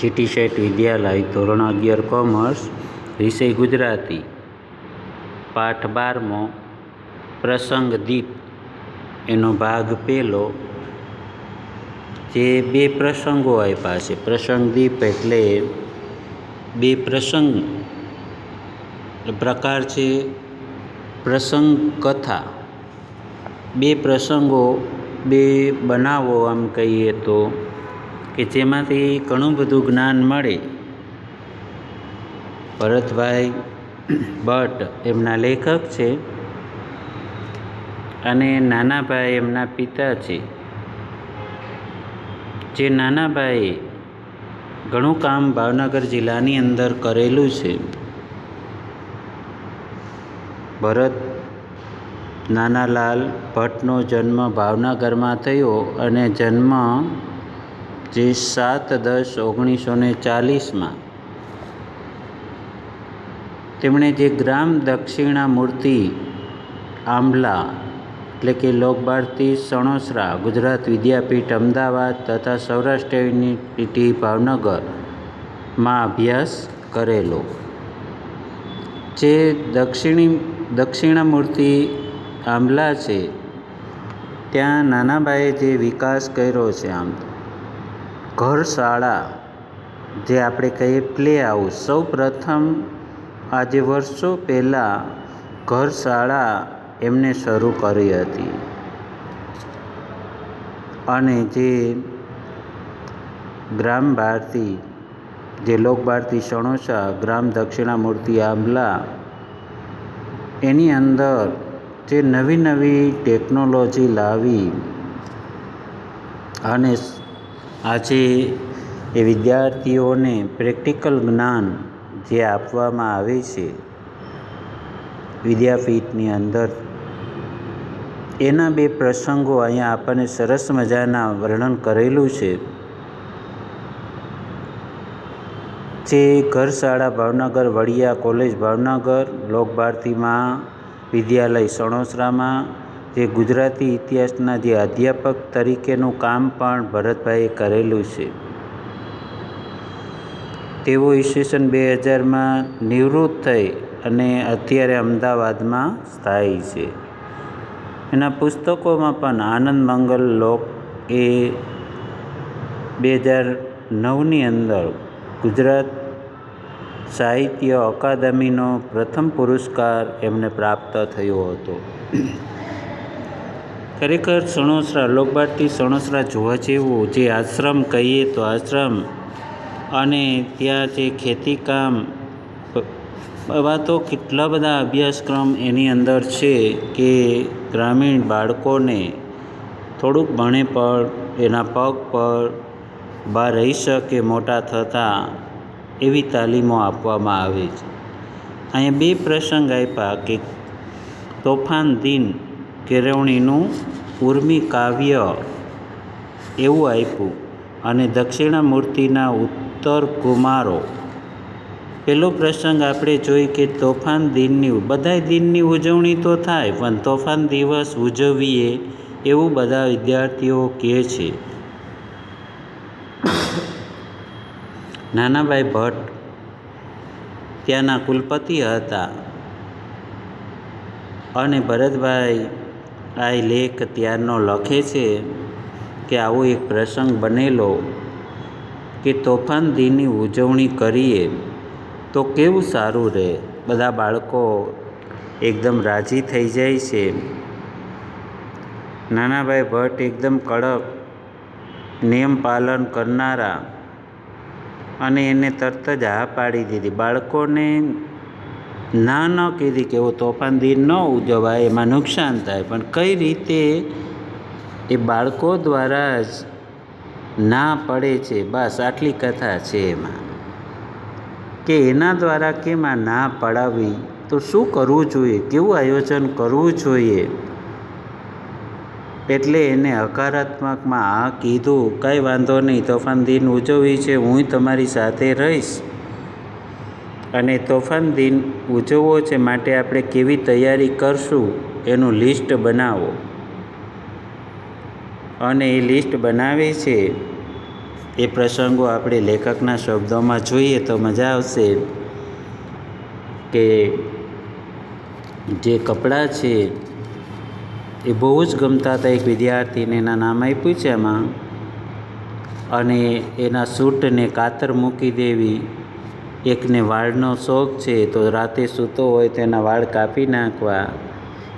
GT શેઠ વિદ્યાલય, ધોરણ અગિયાર, commerce, વિષય ગુજરાતી. પાઠ બારમો, પ્રસંગ દીપ એનો ભાગ પહેલો જે બે પ્રસંગો આપ્યા છે. પ્રસંગ દીપ એટલે બે પ્રસંગ. પ્રકાર છે પ્રસંગ કથા. બે પ્રસંગો, બે બનાવો આમ કહીએ તો કે જેમાંથી ઘણું બધું જ્ઞાન મળે. ભરતભાઈ ભટ્ટ એમના લેખક છે અને નાનાભાઈ એમના પિતા છે. જે નાનાભાઈએ ઘણું કામ ભાવનગર જિલ્લાની અંદર કરેલું છે. ભરત નાનાલાલ ભટ્ટનો જન્મ ભાવનગરમાં થયો અને જન્મ જે સાત દસ ઓગણીસો ને ચાલીસમાં તેમણે જે ગ્રામ દક્ષિણામૂર્તિ આંબલા એટલે કે લોકભારતી સણોસરા ગુજરાત વિદ્યાપીઠ અમદાવાદ તથા સૌરાષ્ટ્ર યુનિવર્સિટી ભાવનગરમાં અભ્યાસ કરેલો. જે દક્ષિણી દક્ષિણામૂર્તિ આંબલા છે, ત્યાં નાનાભાઈએ જે વિકાસ કર્યો છે આમ ઘર શાળા જે આપણે કહીએ પ્લે હાઉસ સૌ પ્રથમ આજે વર્ષો પહેલાં ઘર શાળા એમને શરૂ કરી હતી. અને જે ગ્રામ ભારતી, જે લોકભારતી સણોસા ગ્રામ દક્ષિણામૂર્તિ આંબલા, એની અંદર જે નવી નવી ટેકનોલોજી લાવી અને આજે એ વિદ્યાર્થીઓને પ્રેક્ટિકલ જ્ઞાન જે આપવામાં આવે છે, વિદ્યાપીઠની અંદર, એના બે પ્રસંગો અહીંયા આપણને સરસ મજાના વર્ણન કરેલું છે. જે ઘર શાળા ભાવનગર, વડિયા કોલેજ ભાવનગર, લોકભારતીમાં વિદ્યાલય સણોસરામાં જે ગુજરાતી ઇતિહાસના જે અધ્યાપક તરીકેનું કામ પણ ભરતભાઈએ કરેલું છે. તેઓ ઈસવીસન બે હજારમાં નિવૃત્ત થઈ અને અત્યારે અમદાવાદમાં સ્થાયી છે. એના પુસ્તકોમાં પણ આનંદ મંગલ લોક એ બે હજાર નવની અંદર ગુજરાત સાહિત્ય અકાદમીનો પ્રથમ પુરસ્કાર એમને પ્રાપ્ત થયો હતો. ખરેખર સણોસરા લોકબાટથી સણોસરા જોવા જેવું જે આશ્રમ કહીએ તો આશ્રમ અને ત્યાં જે ખેતીકામ એવા તો કેટલા બધા અભ્યાસક્રમ એની અંદર છે કે ગ્રામીણ બાળકોને થોડુંક ભણે પણ એના પગ પર બહાર રહી શકે મોટા થતાં એવી તાલીમો આપવામાં આવે છે. અહીંયા બે પ્રસંગ આપ્યા કે તોફાન દિન કેળવણીનું ઉર્મી કાવ્ય એવું આપ્યું અને દક્ષિણામૂર્તિના ઉત્તર કુમારો. પહેલો પ્રસંગ આપણે જોઈ કે તોફાન દિનની બધાય દિનની ઉજવણી તો થાય, પણ તોફાન દિવસ ઉજવીએ એવું બધા વિદ્યાર્થીઓ કહે છે. નાનાભાઈ ભટ્ટ ત્યાંના કુલપતિ હતા અને ભરતભાઈ આ લેખ ત્યારનો લખે છે કે આવો એક પ્રસંગ બનેલો કે તોફાન દિનની ઉજવણી કરીએ તો કેવું સારું રહે? બધા બાળકો એકદમ રાજી થઈ જાય છે. નાનાભાઈ ભટ્ટ એકદમ કડક નિયમ પાલન કરનારા અને એને તરત જ હા પાડી દીધી. બાળકોને ના ન કીધી કે એવો તોફાન દિન ન ઉજવાય, એમાં નુકસાન થાય. પણ કઈ રીતે એ બાળકો દ્વારા જ ના પડે છે, બસ આટલી કથા છે એમાં. કે એના દ્વારા કેમ આ ના પડાવી? તો શું કરવું જોઈએ? કેવું આયોજન કરવું જોઈએ? એટલે એને હકારાત્મકમાં આ કીધું, કાંઈ વાંધો નહીં, તોફાન દિન ઉજવવી છે, હું તમારી સાથે રહીશ. અને તોફાન દિન ઉજવવો છે માટે આપણે કેવી તૈયારી કરશું એનું લિસ્ટ બનાવો. અને એ લિસ્ટ બનાવે છે, એ પ્રસંગો આપણે લેખકના શબ્દોમાં જોઈએ તો મજા આવશે કે જે કપડાં છે, એ બહુ જ ગમતા હતા એક વિદ્યાર્થીને એના નામ આપ્યું છે એમાં અને એના સૂટને કાતર મૂકી દેવી. એકને વાળનો શોખ છે તો રાતે સૂતો હોય તો એના વાળ કાપી નાખવા.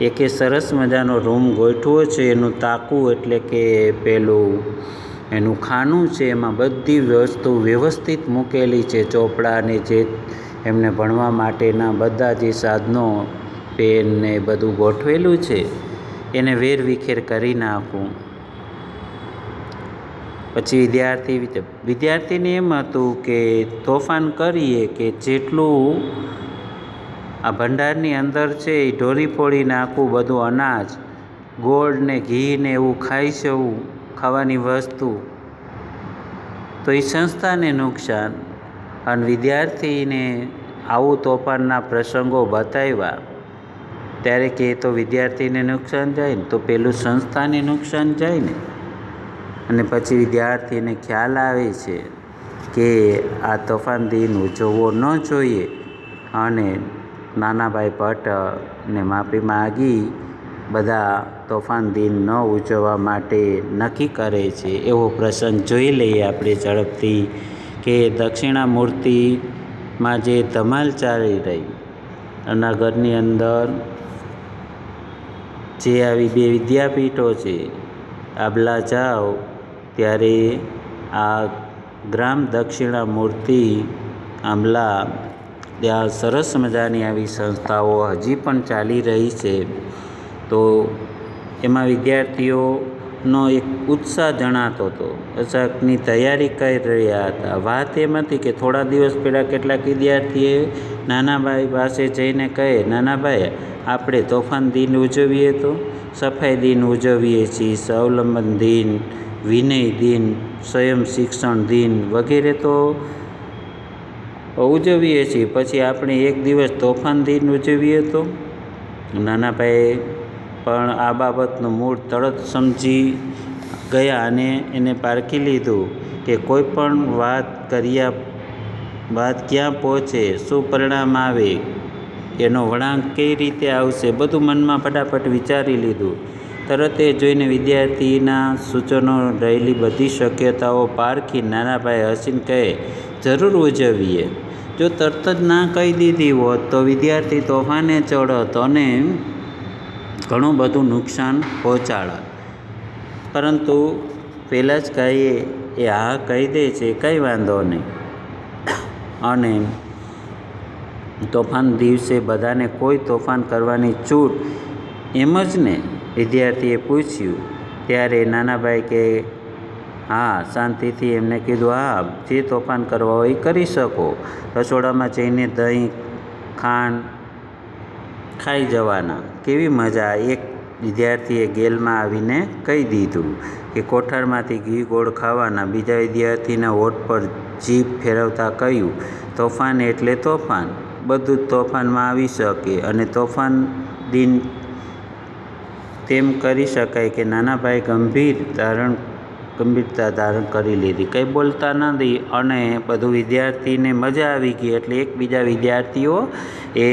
એકે સરસ મજાનો રૂમ ગોઠવો છે, એનું તાકું એટલે કે પેલું એનું ખાનું છે, એમાં બધી વસ્તુ વ્યવસ્થિત મૂકેલી છે ચોપડાને જે એમને ભણવા માટેના બધા જે સાધનો, પેન ને બધું ગોઠવેલું છે. એને વેરવિખેર કરી નાખવું પછી વિદ્યાર્થી વિદ્યાર્થીને એમ હતું કે તોફાન કરીએ કે જેટલું આ ભંડારની અંદર છે એ ઢોરી ફોડીને નાખવું બધું અનાજ, ગોળ ને ઘી ને એવું ખાઈ જવું ખાવાની વસ્તુ. તો એ સંસ્થાને નુકસાન. અને વિદ્યાર્થીને આવું તોફાનના પ્રસંગો બતાવ્યા. ત્યારે કે તો વિદ્યાર્થીને નુકસાન જાય ને, તો પેલું સંસ્થાને નુકસાન જાય ને. અને પછી વિદ્યાર્થીને ખ્યાલ આવે છે કે આ તોફાન દિન ઉજવવો ન જોઈએ. અને નાનાભાઈ ભટ્ટને માફી માગી બધા તોફાન દિન ન ઉજવવા માટે નક્કી કરે છે. એવો પ્રસંગ જોઈ લઈએ આપણે ઝડપથી કે દક્ષિણામૂર્તિમાં જે ધમાલ ચાલી રહી અનાગરની અંદર જે આવી બે વિદ્યાપીઠો છે આબલા જાઓ ત્યારે આ ગ્રામ દક્ષિણા મૂર્તિ આંબલા ત્યાં સરસ મજાની આવી સંસ્થાઓ હજી પણ ચાલી રહી છે. તો એમાં વિદ્યાર્થીઓનો એક ઉત્સાહ જણાતો હતો. અશાકની તૈયારી કરી રહ્યા હતા. વાત એમ હતી કે થોડા દિવસ પહેલાં કેટલાક વિદ્યાર્થીએ નાનાભાઈ પાસે જઈને કહે, નાનાભાઈ, આપણે તોફાન દિન ઉજવીએ તો? સફાઈ દિન ઉજવીએ છીએ, સ્વાવલંબન દિન વિનય દિન, સ્વયં શિક્ષણ દિન વગેરે તો ઉજવીએ છીએ. પછી આપણે એક દિવસ તોફાન દિન ઉજવીએ તો? નાનાભાઈ પણ આ બાબતનું મૂળ તરત સમજી ગયા અને એને પારખી લીધું કે કોઈ પણ વાત કર્યા વાત ક્યાં પહોંચે, શું પરિણામ આવે, એનો વળાંક કઈ રીતે આવશે, બધું મનમાં ફટાફટ વિચારી લીધું. તરત એ જોઈને વિદ્યાર્થીના સૂચનો રહેલી બધી શક્યતાઓ પારખી નાનાભાઈ હસીને કહે, જરૂર ઉજવીએ. જો તરત જ ના કહી દીધી હોત તો વિદ્યાર્થી તોફાને ચડત અને ઘણું બધું નુકસાન પહોંચાડત. પરંતુ પહેલાં જ કહીએ એ હા કહી દે છે, કંઈ વાંધો નહીં. અને તોફાન દિવસે બધાને કોઈ તોફાન કરવાની છૂટ એમ જ ને વિદ્યાર્થીએ પૂછ્યું, ત્યારે નાનાભાઈ કે, હા, શાંતિથી એમને કીધું, હા, જે તોફાન કરવા હોય કરી શકો. રસોડામાં જઈને દહીં, ખાંડ ખાઈ જવાના. કેવી મજા, એક વિદ્યાર્થીએ ગેલમાં આવીને કહી દીધું કે, કોઠારમાંથી ઘી ગોળ ખાવાના. બીજા વિદ્યાર્થીના હોઠ પર જીભ ફેરવતા કહ્યું, તોફાન એટલે તોફાન. બધું જ તોફાનમાં આવી શકે અને તોફાન દિન તેમ કરી શકાય કે નાનાભાઈ ગંભીર ધારણ, ગંભીરતા ધારણ કરી લીધી. કંઈ બોલતા નથી અને બધું વિદ્યાર્થીને મજા આવી ગઈ એટલે એકબીજા વિદ્યાર્થીઓ એ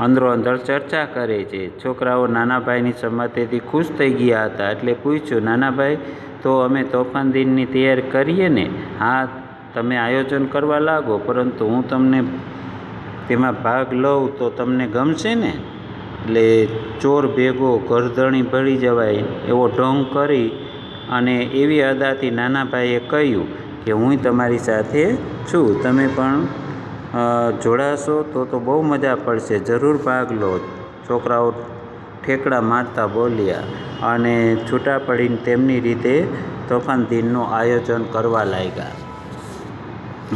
અંદરો અંદર ચર્ચા કરે છે. છોકરાઓ નાનાભાઈની સંમતિથી ખુશ થઈ ગયા હતા એટલે પૂછ્યું, નાનાભાઈ, તો અમે તોફાન દિનની તૈયારી કરીએ ને? હા, તમે આયોજન કરવા લાગો, પરંતુ હું તમને તેમાં ભાગ લઉં તો તમને ગમશે ને? એટલે ચોર ભેગો ઘરધણી ભળી જવાય એવો ઢોંગ કરી અને એવી અદાથી નાનાભાઈએ કહ્યું કે હું તમારી સાથે છું. તમે પણ જોડાશો તો તો બહુ મજા પડશે. જરૂર ભાગ લો. છોકરાઓ ઠેકડા મારતા બોલ્યા અને છૂટા પડીને તેમની રીતે તોફાન દિનનું આયોજન કરવા લાગ્યા.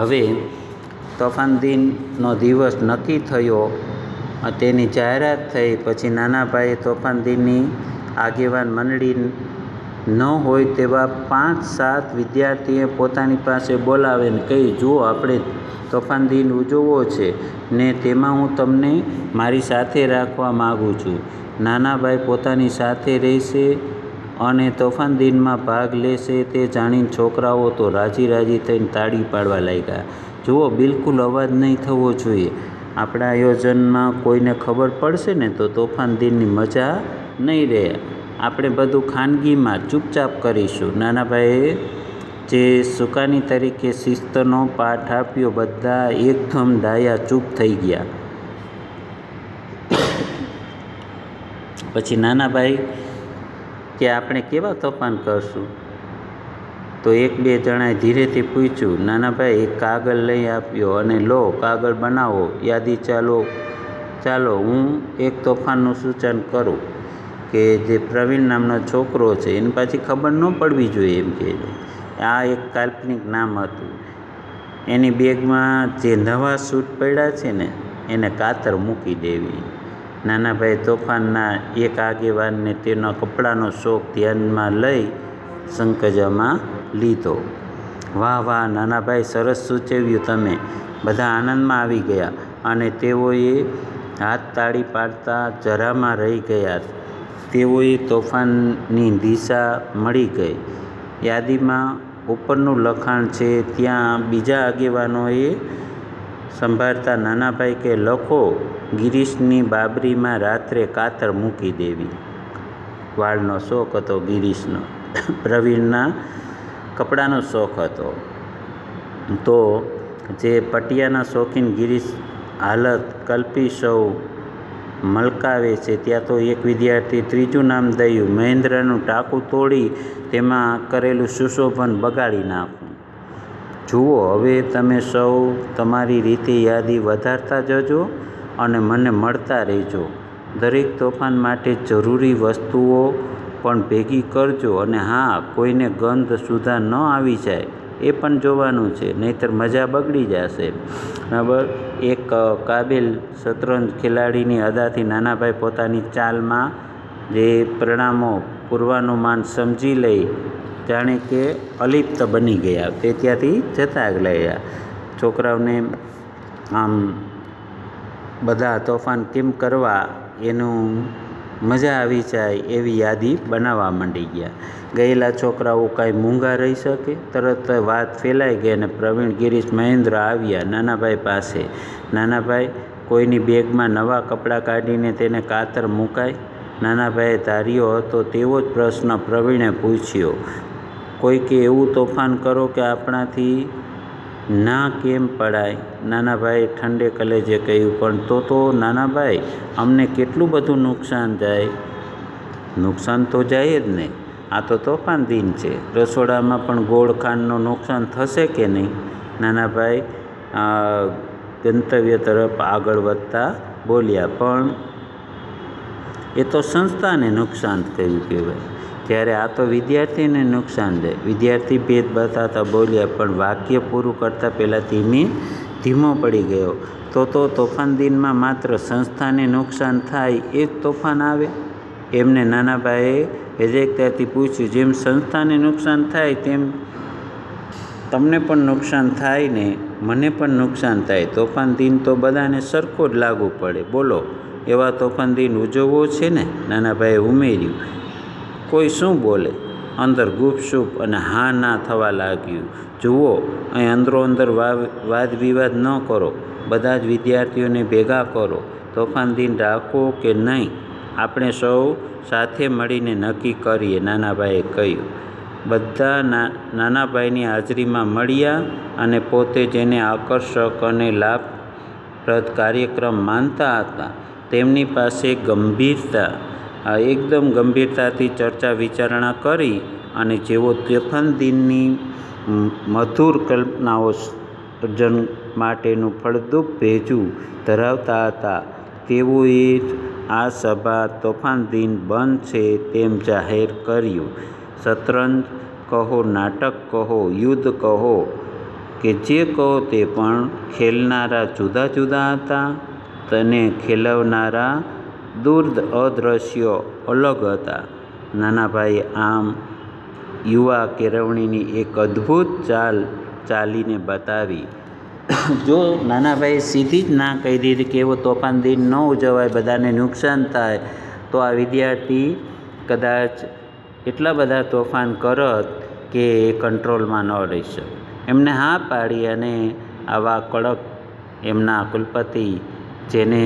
હવે તોફાન દિનનો દિવસ નક્કી થયો તેની જાહેરાત થઈ. પછી નાનાભાઈએ તોફાન દિનની આગેવાન મંડળી ન હોય તેવા પાંચ સાત વિદ્યાર્થીએ પોતાની પાસે બોલાવીને કહી, જુઓ, આપણે તોફાન દિન ઉજવવો છે ને તેમાં હું તમને મારી સાથે રાખવા માગું છું. નાનાભાઈ પોતાની સાથે રહેશે અને તોફાન દિનમાં ભાગ લેશે. તે જાણીને છોકરાઓ તો રાજી રાજી થઈને તાળી પાડવા લાગ્યા. જુઓ, બિલકુલ અવાજ નહીં થવો જોઈએ. આપણા આયોજનમાં કોઈને ખબર પડશે ને તો તોફાન દિનની મજા નહીં રહે. આપણે બધું ખાનગીમાં ચૂપચાપ કરીશું. નાના ભાઈએ જે સુકાની તરીકે શિસ્તનો પાઠ આપ્યો, બધા એકદમ ડાયા ચૂપ થઈ ગયા. પછી નાના ભાઈ કે, આપણે કેવા તોફાન કરશું? તો એક બે જણાએ ધીરેથી પૂછ્યું, નાના ભાઈ, એક કાગળ લઈ આપ્યો અને લો, કાગળ બનાવો, યાદી ચાલો ચાલો, હું એક તોફાનનું સૂચન કરું કે જે પ્રવીણ નામનો છોકરો છે, એની પાછી ખબર ન પડવી જોઈએ એમ કે આ એક કાલ્પનિક નામ હતું. એની બેગમાં જે નવા સૂટ પડ્યા છે ને, એને કાતર મૂકી દેવી. નાનાભાઈ તોફાનના એક આગેવાનને તેના કપડાનો શોખ ધ્યાનમાં લઈ સંકજમાં લીધો. વાહ વાહ, નાનાભાઈ, સરસ સૂચવ્યું તમે. બધા આનંદમાં આવી ગયા અને તેઓએ હાથ તાળી પાડતા જરામાં રહી ગયા. તેઓએ તોફાનની દિશા મળી ગઈ. યાદીમાં ઉપરનું લખાણ છે, ત્યાં બીજા આગેવાનોએ સંભાળતા નાનાભાઈ કે લખો, ગિરીશની બાબરીમાં રાત્રે કાતર મૂકી દેવી. વાળનો શોખ હતો ગિરીશનો. પ્રવીણના કપડાનો શોખ હતો. તો જે પટિયાના શોખીન ગિરીશ હાલત કલ્પી સૌ મલકાવે છે, ત્યાં તો એક વિદ્યાર્થી ત્રીજું નામ દયું. મહેન્દ્રનું ટાંકું તોડી તેમાં કરેલું સુશોભન બગાડી નાખું. જુઓ, હવે તમે સૌ તમારી રીતે યાદી વધારતા જજો અને મને મળતા રહેજો. દરેક તોફાન માટે જરૂરી વસ્તુઓ પણ ભેગી કરજો અને હા, કોઈને ગંધ સુધા ન આવી જાય, એ પણ જોવાનું છે, નહીંતર મજા બગડી જશે. બરાબર? એક કાબિલ શતરંજ ખેલાડીની અદાથી નાનાભાઈ પોતાની ચાલમાં જે પરિણામો પૂર્વાનુમાન સમજી લઈ જાણે કે અલિપ્ત બની ગયા. તે ત્યાંથી જતા ગયા છોકરાઓને આમ બધા તોફાન કેમ કરવા એનું મજા આવી જાય એવી યાદી બનાવવા માંડી ગયા. ગયેલા છોકરાઓ કાંઈ મૂંગા રહી શકે? તરત વાત ફેલાઈ ગઈ અને પ્રવીણ, ગિરીશ, મહેન્દ્ર આવ્યા નાનાભાઈ પાસે. નાનાભાઈ, કોઈની બેગમાં નવા કપડાં કાઢીને તેને કાતર મુકાય નાનાભાઈએ ધાર્યો હતો તેવો જ પ્રશ્ન પ્રવીણે પૂછ્યો. કોઈકે એવું તોફાન કરો કે આપણાથી ના કેમ પડાય? નાનાભાઈ ઠંડે કલેજે કહ્યું, પણ તો તો નાનાભાઈ, અમને કેટલું બધું નુકસાન જાય? નુકસાન તો જાય જ ને. આ તો તોફાન દિન છે. રસોડામાં પણ ગોળખાંડનું નુકસાન થશે કે નહીં? નાનાભાઈ ગંતવ્ય તરફ આગળ વધતા બોલ્યા, પણ એ તો સંસ્થાને નુકસાન થયું કહેવાય. ત્યારે આ તો વિદ્યાર્થીને નુકસાન દે. વિદ્યાર્થી ભેદ બતાવતા બોલ્યા, પણ વાક્ય પૂરું કરતાં પહેલાં ધીમે, ધીમો પડી ગયો. તો તો તોફાન દિનમાં માત્ર સંસ્થાને નુકસાન થાય એ જ તોફાન આવે? એમને નાનાભાઈએ હેજેકતાથી પૂછ્યું, જેમ સંસ્થાને નુકસાન થાય, તેમ તમને પણ નુકસાન થાય ને મને પણ નુકસાન થાય. તોફાન દિન તો બધાને સરખો જ લાગુ પડે. બોલો, એવા તોફાન દિન ઉજવવો છે ને? નાનાભાઈએ ઉમેર્યું. કોઈ શું બોલે? અંદર ગુપસુપ અને હા ના થવા લાગ્યું. જુઓ, અહીં અંદરો અંદર વાદ વિવાદ ન કરો. બધા જ વિદ્યાર્થીઓને ભેગા કરો. તોફાન દિન રાખો કે નહીં? આપણે સૌ સાથે મળીને નક્કી કરીએ, નાનાભાઈએ કહ્યું. બધા નાનાભાઈની હાજરીમાં મળ્યા અને પોતે જેને આકર્ષક અને લાભપ્રદ કાર્યક્રમ માનતા હતા, તેમની પાસે ગંભીરતા એકદમ ગંભીરતાથી ચર્ચા વિચારણા કરી અને જેઓ દિનની મધુર કલ્પનાઓ સર્જન માટેનું ફળદ્રુપ ભેજું ધરાવતા હતા, તેઓએ આ સભા તોફાન દિન બંધ છે તેમ જાહેર કર્યું. શતરંજ કહો, નાટક કહો, યુદ્ધ કહો, કે જે કહો તે પણ ખેલનારા જુદા જુદા હતા, તેને ખેલવનારા દૂર અદૃશ્યો અલગ હતા. નાના ભાઈ આમ યુવા કેળવણીની એક અદ્ભુત ચાલ ચાલીને બતાવી, જો નાનાભાઈ સીધી જ ના કહી દીધી કે એવો તોફાન દિન ન ઉજવાય, બધાને નુકસાન થાય, તો આ વિદ્યાર્થી કદાચ એટલા બધા તોફાન કરત કે એ કંટ્રોલમાં ન રહી શકે. એમને હા પાડી અને આવા કડક એમના કુલપતિ જેને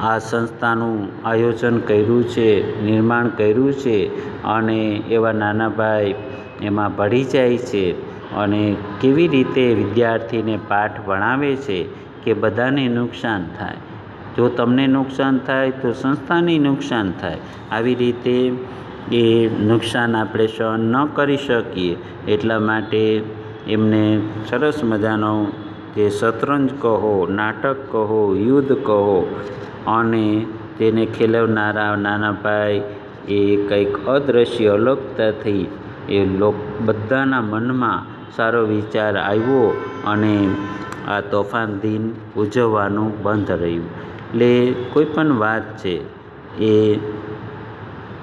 આ સંસ્થાનું આયોજન કર્યું છે, નિર્માણ કર્યું છે અને એવા નાના ભાઈ એમાં ભળી જાય છે અને કેવી રીતે વિદ્યાર્થીને પાઠ ભણાવે છે કે બધાને નુકસાન થાય. જો તમને નુકસાન થાય તો સંસ્થાને નુકસાન થાય. આવી રીતે એ નુકસાન આપણે સહન ન કરી શકીએ એટલા માટે એમને સરસ મજાનો જે શતરંજ કહો, નાટક કહો, યુદ્ધ કહો અને તેને ખેલવનારા નાના ભાઈ એ કંઈક અદૃશ્ય અલગતાથી એ લોક બધાના મનમાં સારો વિચાર આવ્યો અને આ તોફાન દિન ઉજવવાનું બંધ રહ્યું. એટલે કોઈ પણ વાત છે એ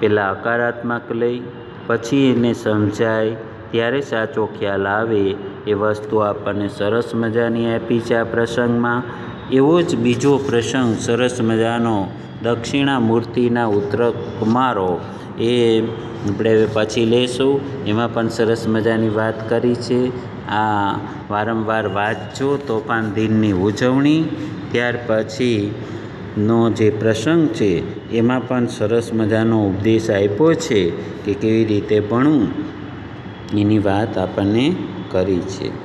પહેલાં હકારાત્મક લઈ, પછી એને સમજાય, ત્યારે સાચો ખ્યાલ આવે એ વસ્તુ આપણને સરસ મજાની આપી છે આ પ્રસંગમાં. એવો જ બીજો પ્રસંગ સરસ મજાનો દક્ષિણા મૂર્તિના ઉત્તર કુમારો એ આપણે પછી લેશું. એમાં પણ સરસ મજાની વાત કરી છે. આ વારંવાર વાંચજો તોફાન દિનની ઉજવણી. ત્યાર પછીનો જે પ્રસંગ છે એમાં પણ સરસ મજાનો ઉપદેશ આપ્યો છે કે કેવી રીતે ભણવું. એની વાત આપણને કરી છે.